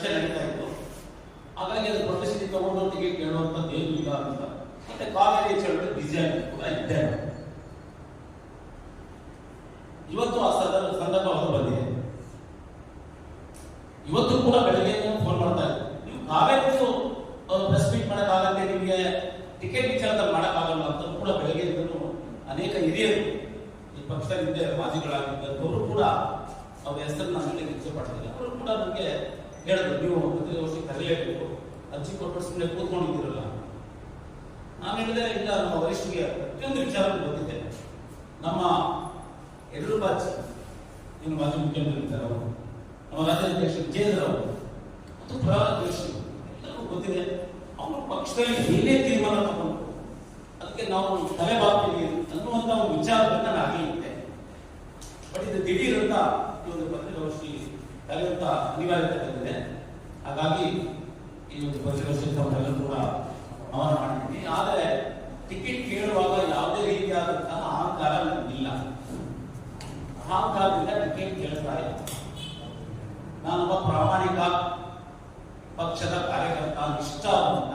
ಚರ್ಚೆ ನಡೀತಾ ಇತ್ತು. ಹಾಗಾಗಿ ಅದು ಪ್ರತಿಷ್ಠೆ ತಗೊಂಡು ತೆಗೆ ಕೇಳುವಂಥದ್ದು ಏನು ಇಲ್ಲ ಅಂತ. ಮತ್ತೆ ಕಾವೇರಿ ಚಳವಳಿ ಬಿಸಿ ಆಗಿತ್ತು ಇವತ್ತು ಆ ಸಂದರ್ಭ ಸಂದರ್ಭ ಬಂದಿದೆ. ಇವತ್ತು ಕೂಡ ಬೆಳಗ್ಗೆ ಫೋನ್ ಮಾಡ್ತಾ ಇದ್ರು. ನೀವು ಕಾವೇರಿದು ಪ್ರೆಸ್ ಮೀಟ್ ಮಾಡೋಕ್ಕಾಗತ್ತೆ ನಿಮಗೆ ಟಿಕೆಟ್ ವಿಚಾರದಲ್ಲಿ ಮಾಡೋಕ್ಕಾಗಲ್ಲ ಅಂತ ಕೂಡ ಬೆಳಗ್ಗೆ ಅನೇಕ ಹಿರಿಯರು ಈ ಪಕ್ಷದ ಹಿಂದೆ ಕೂಡ ಅವ್ರ ಹೆಸರನ್ನ ಹೇಳಲಿಕ್ಕೆ ಇಚ್ಛೆ ಪಡ್ತಾರೆ ಅವರು ಕೂಡ ನನಗೆ ಹೇಳಿದ್ರು, ನೀವು ಪ್ರತಿವರ್ಷಕ್ಕೆ ಕರೆಯಲೇಬೇಕು ಅರ್ಜಿ ಕೊಟ್ಟು ಸುಮ್ಮನೆ ಕೂತ್ಕೊಂಡಿದ್ದೀರಲ್ಲ. ನಾನು ಹೇಳಿದೆ, ಇಲ್ಲ, ನಮ್ಮ ವರಿಷ್ಠಿಗೆ ಪ್ರತಿಯೊಂದು ವಿಚಾರ ಗೊತ್ತಿದೆ. ನಮ್ಮ ಎಲ್ಲರೂ ಬಾಚಿ, ನಿಮ್ಮ ಮಾಜಿ ಮುಖ್ಯಮಂತ್ರಿ ಇದ್ದಾರೆ ಅವರು, ನಮ್ಮ ರಾಜ್ಯಾಧ್ಯಕ್ಷ ಜೇಂದ್ರ ಅವರು, ಮತ್ತು ಪ್ರಧಾನಾಧ್ಯಕ್ಷರು ಎಲ್ಲರಿಗೂ ಗೊತ್ತಿದೆ, ಅವರು ಪಕ್ಷದಲ್ಲಿ ಏನೇ ತೀರ್ಮಾನ ತಗೊಂಡು ಅದಕ್ಕೆ ನಾವು ತಲೆ ಬಾಗ್ತೀವಿ ಅನ್ನುವಂಥ ಒಂದು ವಿಚಾರವನ್ನು ನಾನು ಆಗಲಿದ್ದೆ ಬಟ್ ಇದು ದಿಢೀರ್ ಅಂತ ಈ ಒಂದು ಪತ್ರಿಕಾಗೋಷ್ಠಿ ಕರೆಯುವಂತ ಅನಿವಾರ್ಯತೆ ಬಂದಿದೆ ಹಾಗಾಗಿ ಈ ಒಂದು ಪತ್ರಿಕಾಗೋಷ್ಠಿ ಎಲ್ಲರೂ ಕೂಡ ಗಮನ ಮಾಡಿದ್ದೀನಿ. ಆದರೆ ಟಿಕೆಟ್ ಕೇಳುವಾಗ ಯಾವುದೇ ರೀತಿಯಾದಂತಹ ಅಹಂಕಾರ ನನಗಿಲ್ಲ ಅಹಂಕಾರದಿಂದ ಟಿಕೆಟ್ ಕೇಳ್ತಾ ಇಲ್ಲ. ನಾನೊಬ್ಬ ಪ್ರಾಮಾಣಿಕ ಪಕ್ಷದ ಕಾರ್ಯಕರ್ತ ನಿಷ್ಠಾವಂತ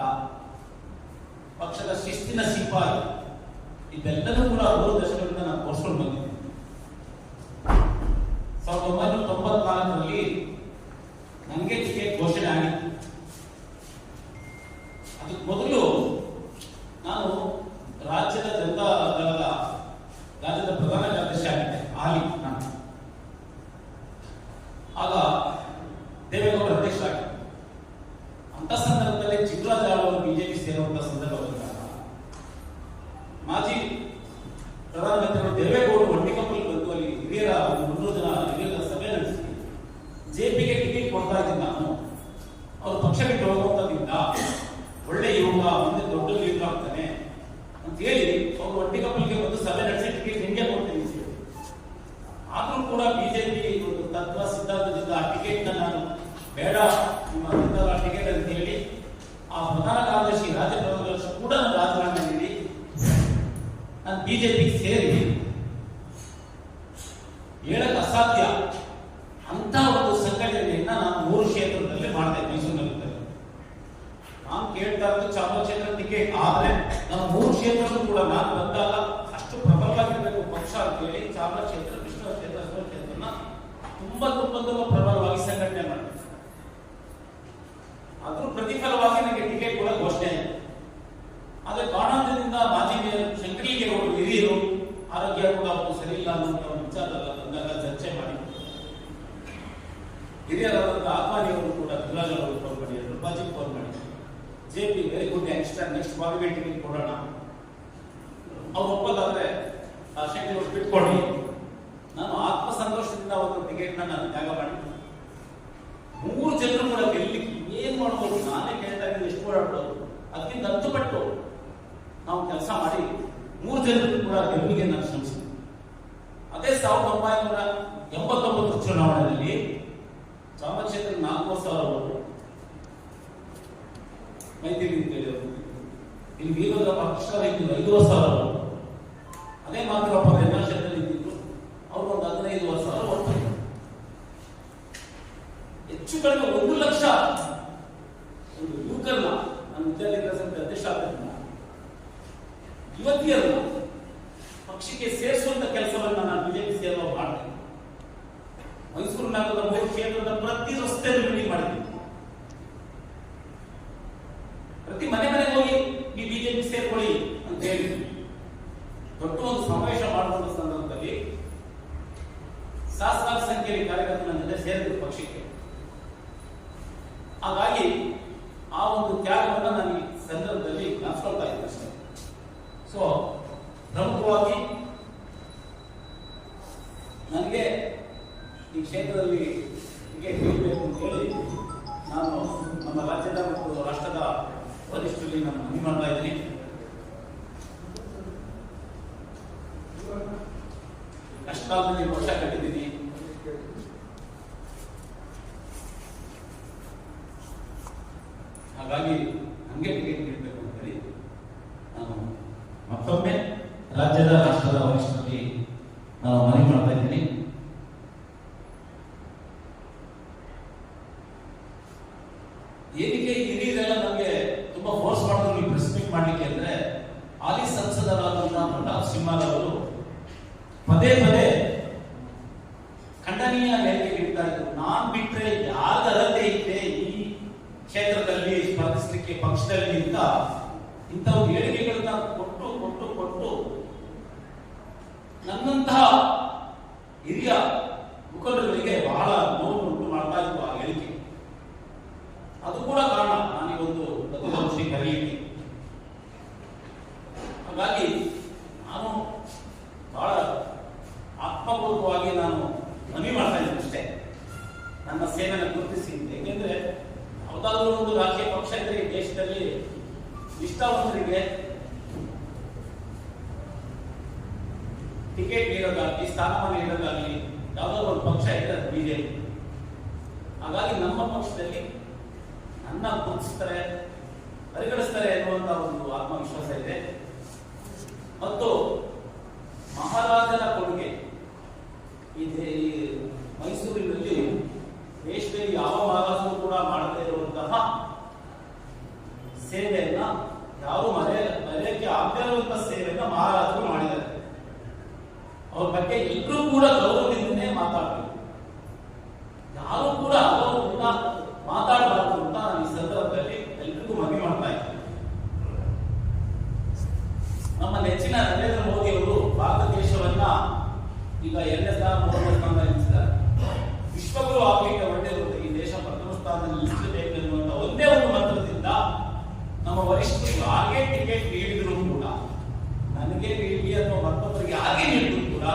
ಪಕ್ಷದ ಶಿಸ್ತಿನ ಸಿಪಾಯಿ ಇದೆಲ್ಲದೂ ಕೂಡ ಮೂರು ದಶಕಗಳಿಂದ ನಾನು ಕೋರ್ಸ್ಕೊಂಡು ಬಂದಿದ್ದೀನಿ ಸಾವಿರದ ಒಂಬೈನೂರ ತೊಂಬತ್ನಾಲ್ಕರಲ್ಲಿ ನನಗೆ ಟಿಕೆಟ್ ಘೋಷಣೆ ಆಗಿತ್ತು ಅದಕ್ಕೆ ಮೊದಲು ನಾನು ರಾಜ್ಯದ ಜನತಾ ದಳದ ರಾಜ್ಯದ ಪ್ರಧಾನ ಕಾರ್ಯದರ್ಶಿ ಆಗಿದ್ದೆ, ಹಾಲಿ ನಾನು. ಆಗ ದೇವೇಗೌಡ ಅಧ್ಯಕ್ಷರಾಗಿದ್ದರು ಅಂತ ಸಂದರ್ಭದಲ್ಲಿ ಚಿಕ್ಕರಾಜ ಅವರು ಬಿಜೆಪಿ ಸೇರುವಂತಹ ಸಂದರ್ಭ ಮಾಜಿ ಪ್ರಧಾನಮಂತ್ರಿಗಳು ದೇವೇಗೌಡ ಒಟ್ಟಿಕಪ್ಪಲ್ಲಿ ಬಂದು ಅಲ್ಲಿ ಹಿರಿಯರ ಮುನ್ನೂರು ಜನ ಹಿರಿಯರ ಸಭೆ ನಡೆಸಿ ಜೆಪಿಗೆ ಟಿಕೆಟ್ ಕೊಡ್ತಾ ಇದ್ದೀನಿ ನಾನು. ಅವರು ಪಕ್ಷ ಬಿಟ್ಟು ಹೋಗುವಂತದ್ದಿಂದ ಒಳ್ಳೆ ಯೋಗ ಮುಂದೆ ದೊಡ್ಡ ಯೋಗ ಆಗ್ತಾನೆ ಅಂತ ಹೇಳಿ, ಅವರು ಒಟ್ಟಿಕಪ್ಪಲಿಗೆ ಒಂದು ಸಭೆ ನಡೆಸಿ ಟಿಕೆಟ್ ನಿಮಗೆ ಕೊಡ್ತೀನಿ ಆದರೂ ಕೂಡ ಬಿಜೆಪಿ ಒಂದು ತತ್ವ, ಸಿದ್ಧಾಂತದಿಂದ ಆ ಟಿಕೆಟ್ ನಾನು ಬೇಡ, ನಿಮ್ಮ ಸಿದ್ಧಾಂತ ಟಿಕೆಟ್ ಅಂತ ಹೇಳಿ, ಆ ಪ್ರಧಾನ ಕಾರ್ಯದರ್ಶಿ ರಾಜ್ಯ ಕೂಡ ನಾನು ರಾಜೀನಾಮೆ ನೀಡಿ, ನಾನು ಬಿಜೆಪಿ ಸೇರಿ, ಹೇಳಕ್ ಅಸಾಧ್ಯ ಅಂತ ಒಂದು ಸಂಘಟನೆಯನ್ನ ನಾನು ಮೂರು ಕ್ಷೇತ್ರದಲ್ಲಿ ಮಾಡಿದೆ ಮೈಸೂರಿನಲ್ಲಿ ನಾನು ಇರೋದು ಚಾಮರಾಜೇಂದ್ರ ಟಿಕೆಟ್ ಆದ್ರೆ ನಮ್ಮ ಮೂರು ಕ್ಷೇತ್ರಗಳು ಕೂಡ ನಾನು ಬಂದಾಗ ಅಷ್ಟು ಪ್ರಬಲವಾಗಿರ್ಬೇಕು ಪಕ್ಷ ಅಂತ ಹೇಳಿ ಚಾಮರಾಜ ವಿಷ್ಣು ಕ್ಷೇತ್ರ ಕ್ಷೇತ್ರನ ತುಂಬಾ ತುಂಬಾ ತುಂಬಾ ಪ್ರಬಲವಾಗಿ ಸಂಘಟನೆ ಮಾಡಿದೆ ಅದ್ರ ಪ್ರತಿಫಲವಾಗಿ ನನಗೆ ಟಿಕೆಟ್ ಕೂಡ ಘೋಷಣೆ ಆಯಿತು. ಆದ್ರೆ ಕಾರಣದಿಂದ ಮಾಜಿ ಮೇಯರ್ ಶಂಕರಿಗೆ ಅವರು ಹಿರಿಯರು ಆರೋಗ್ಯ ಕೂಡ ಅವರು ಸರಿ ಇಲ್ಲ ಅನ್ನುವಂಥ ಒಂದು ವಿಚಾರದಲ್ಲಿ ಬಂದಾಗ ಚರ್ಚೆ ಮಾಡಿ ಹಿರಿಯರಾದಂಥ ಆಹ್ವಾನಿ ಅವರು ಕೂಡ ಧ್ರುವರಾಜ್ ಅವರು ಫೋನ್ ಮಾಡಿ ರುಪಾಜಿ ಫೋನ್ ಮಾಡಿ ಜೆ ಪಿ ನೆಕ್ಸ್ಟ್ ನೆಕ್ಸ್ಟ್ ಪಾರ್ಲಿಮೆಂಟ್ಗೆ ಕೊಡೋಣ. ಅವ್ರು ಒಪ್ಪಲ್ಲಾದ್ರೆ ಆ ಶಕ್ತಿ ಬಿಟ್ಕೊಳ್ಳಿ ನಾನು ಆತ್ಮ ಸಂತೋಷದಿಂದ ಒಂದು ಟಿಕೆಟ್ನ ನಾನು ತ್ಯಾಗ ಮಾಡಿ. ಮೂರು ಜನರು ಕೂಡ ಗೆಲ್ಲಿಕ್ಕೆ ಏನ್ ಮಾಡ್ಬೋದು, ನಾನೇ ಕೇಳ್ತಾ ಇದ್ದೀನಿ, ಎಷ್ಟು ಓಡಾಡ್ಬೋದು, ಅದಕ್ಕಿಂತ ಪಟ್ಟು ನಾವು ಕೆಲಸ ಮಾಡಿ ಮೂರು ಜನರು ಕೂಡ ಗೆಲುವಿಗೆ ನಾನು ಶ್ರಮಿಸಿದೆ ಅದೇ ಸಾವಿರದ ಒಂಬೈನೂರ ಎಂಬತ್ತೊಂಬತ್ತು ಚುನಾವಣೆಯಲ್ಲಿ ಚಾಮರಾಜೇಂದ್ರ ನಾಲ್ಕು ಸಾವಿರ ಮೈತ್ರಿ ಅಂತೇಳಿ ಇಲ್ಲಿ ವೀರಭದ್ರ ಪಕ್ಷ ರೈತರು ಐದು ಸಾವಿರ ಅವರು. ಅದೇ ಕ್ಷೇತ್ರದಲ್ಲಿ ಇದ್ದಿದ್ರು ಅವರು ಒಂದು ಹದಿನೈದು ವರ್ಷ ಅವರು. ಹೆಚ್ಚು ಕಡಿಮೆ ಒಂದು ಲಕ್ಷ ಒಂದು ಯುವಕರನ್ನ ನನ್ನ ವಿದ್ಯಾರ್ಥಿಗಳ ಸಂಘದ ಅಧ್ಯಕ್ಷ ಆಗಿದ್ದ ಯುವತಿಯರನ್ನ ಪಕ್ಷಕ್ಕೆ ಸೇರಿಸುವಂತ ಕೆಲಸವನ್ನ ನಾನು ಬಿಜೆಪಿ ಸೇರುವ ಮಾಡಿದೆ ಮೈಸೂರು ನಗರದ ಮೂರು ಕ್ಷೇತ್ರದ ಪ್ರತಿ ರಸ್ತೆಯಲ್ಲಿ ಮೀಟಿಂಗ್ ಮಾಡಿದ್ದೀನಿ ಪ್ರತಿ ಮನೆ ಮನೆಗೆ ಹೋಗಿ ಈ ಬಿಜೆಪಿ ಸೇರ್ಕೊಳ್ಳಿ ಅಂತ ಹೇಳಿ ದೊಡ್ಡ ಒಂದು ಸಮಾವೇಶ ಮಾಡುವಂತ ಸಂದರ್ಭದಲ್ಲಿ ಸಹಸ್ರಾರು ಸಂಖ್ಯೆಯಲ್ಲಿ ಕಾರ್ಯಕರ್ತರು ನನ್ನ ಜೊತೆ ಸೇರಿದ್ರು ಪಕ್ಷಕ್ಕೆ. ಹಾಗಾಗಿ ಆ ಒಂದು ತ್ಯಾಗವನ್ನು ನಾನು ಈ ಸಂದರ್ಭದಲ್ಲಿ ನಾಸ್ಕೊಳ್ತಾ ಇದ್ದೆ ಅಷ್ಟೇ. ಸೊ ಪ್ರಮುಖವಾಗಿ ನನಗೆ ಈ ಕ್ಷೇತ್ರದಲ್ಲಿ ನೀಡಬೇಕು ಅಂತ ಹೇಳಿ ನಾನು ನಮ್ಮ ರಾಜ್ಯದ ಮತ್ತು ರಾಷ್ಟ್ರದ ವರಿಷ್ಠರಲ್ಲಿ ನಾನು ಮನವಿ ಮಾಡ್ತಾ ಇದ್ದೀನಿ. ಕಷ್ಟಕಾಲದಲ್ಲಿ ವರ್ಷ ಕಟ್ಟಿದ್ದೀನಿ ಹಾಗಾಗಿ ಹಂಗೆ ಟಿಕೆಟ್ ನೀಡಬೇಕು ಅಂತ ಹೇಳಿ ನಾನು ಮತ್ತೊಮ್ಮೆ ರಾಜ್ಯದ ರಾಷ್ಟ್ರದ ವರಿಷ್ಠರಲ್ಲಿ ನಾನು ಮನವಿ ಮಾಡ್ತಾ ಇದ್ದೀನಿ ಏನಕ್ಕೆ ಹಿರಿಯರೆಲ್ಲ ನಮಗೆ ತುಂಬಾ ಫೋರ್ಸ್ ಮಾಡಿದ್ರು ನೀವು ಪ್ರೆಸ್ ಮೀಟ್ ಮಾಡ್ಲಿಕ್ಕೆ ಅಂದ್ರೆ ಹಾಲಿ ಸಂಸದರಾದಂತಹ ಪ್ರತಾಪ್ ಸಿಂಹರವರು ಪದೇ ಪದೇ ಖಂಡನೀಯ ಹೇಳಿಕೆ ನೀಡ್ತಾ ಇದ್ರು ನಾನ್ ಬಿಟ್ರೆ ಯಾರ ಅರ್ಹತೆ ಇದೆ ಈ ಕ್ಷೇತ್ರದಲ್ಲಿ ಸ್ಪರ್ಧಿಸಲಿಕ್ಕೆ ಪಕ್ಷದಲ್ಲಿ ಇಂಥ ಒಂದು ಹೇಳಿಕೆಗಳನ್ನ ಕೊಟ್ಟು ಕೊಟ್ಟು ಕೊಟ್ಟು ನನ್ನಂತಹ ಹಿರಿಯ ಮುಖಂಡರಿಗೆ ಬಹಳ ನೋವು ಉಂಟು ಮಾಡ್ತಾ ಇತ್ತು ಆ ಹೇಳಿಕೆ ಅದು ಕೂಡ ಕಾರಣ ನಾನು ಈ ಒಂದು ಪತ್ರಿಕಾಗೋಷ್ಠಿ ಕರೆಯಲಿಕ್ಕೆ ಹಾಗಾಗಿ ನಾನು ಬಹಳ ಆತ್ಮಪೂರ್ವಕವಾಗಿ ನಾನು ಮನವಿ ಮಾಡ್ತಾ ಇದ್ದೀನಿ ಅಷ್ಟೇ ನನ್ನ ಸೇವೆಯನ್ನು ಗುರುತಿಸಿ ಏಕೆಂದ್ರೆ ಯಾವುದಾದ್ರೂ ಒಂದು ರಾಜಕೀಯ ಪಕ್ಷ ಇದ್ರೆ ಈ ದೇಶದಲ್ಲಿ ನಿಷ್ಠಾವಂತರಿಗೆ ಟಿಕೆಟ್ ನೀಡೋದಾಗಲಿ, ಸ್ಥಾನಮಾನ ನೀಡೋದಾಗಲಿ ಯಾವುದಾದ್ರು ಒಂದು ಪಕ್ಷ ಇದೆ ಅದು ಬಿಜೆಪಿ. ಹಾಗಾಗಿ ನಮ್ಮ ಪಕ್ಷದಲ್ಲಿ ನನ್ನ ಗುರುತಿಸ್ತಾರೆ, ಪರಿಗಣಿಸ್ತಾರೆ ಎನ್ನುವಂತ ಒಂದು ಆತ್ಮವಿಶ್ವಾಸ ಇದೆ. ಮತ್ತು ನಮ್ಮ ನೆಚ್ಚಿನ ನರೇಂದ್ರ ಮೋದಿ ಅವರು ಭಾರತ ದೇಶವನ್ನ ಈಗ ಎರಡನೇ ಸ್ಥಾನ ಮೂರನೇ ಸ್ಥಾನ ನಿಲ್ಲಿಸಿದ್ದಾರೆ. ವಿಶ್ವಗುರು ಆಗ್ಲಿಕ್ಕೆ ಹೊರಟಿರುವುದು ಈ ದೇಶ ಪ್ರಥಮ ಸ್ಥಾನದಲ್ಲಿ ನಿಲ್ಲಿಸಬೇಕು ಎನ್ನುವಂತ ಒಂದೇ ಒಂದು ಮಂತ್ರದಿಂದ ನಮ್ಮ ವರಿಷ್ಠರು ಹಾಗೆ ಟಿಕೆಟ್ ನೀಡಿದ್ರು ಕೂಡ. ನನಗೆ ನೀಡಿ ಅಥವಾ ಮತ್ತೊಬ್ಬರಿಗೆ ಹಾಗೆ ನೀಡಿದ್ರು ಕೂಡ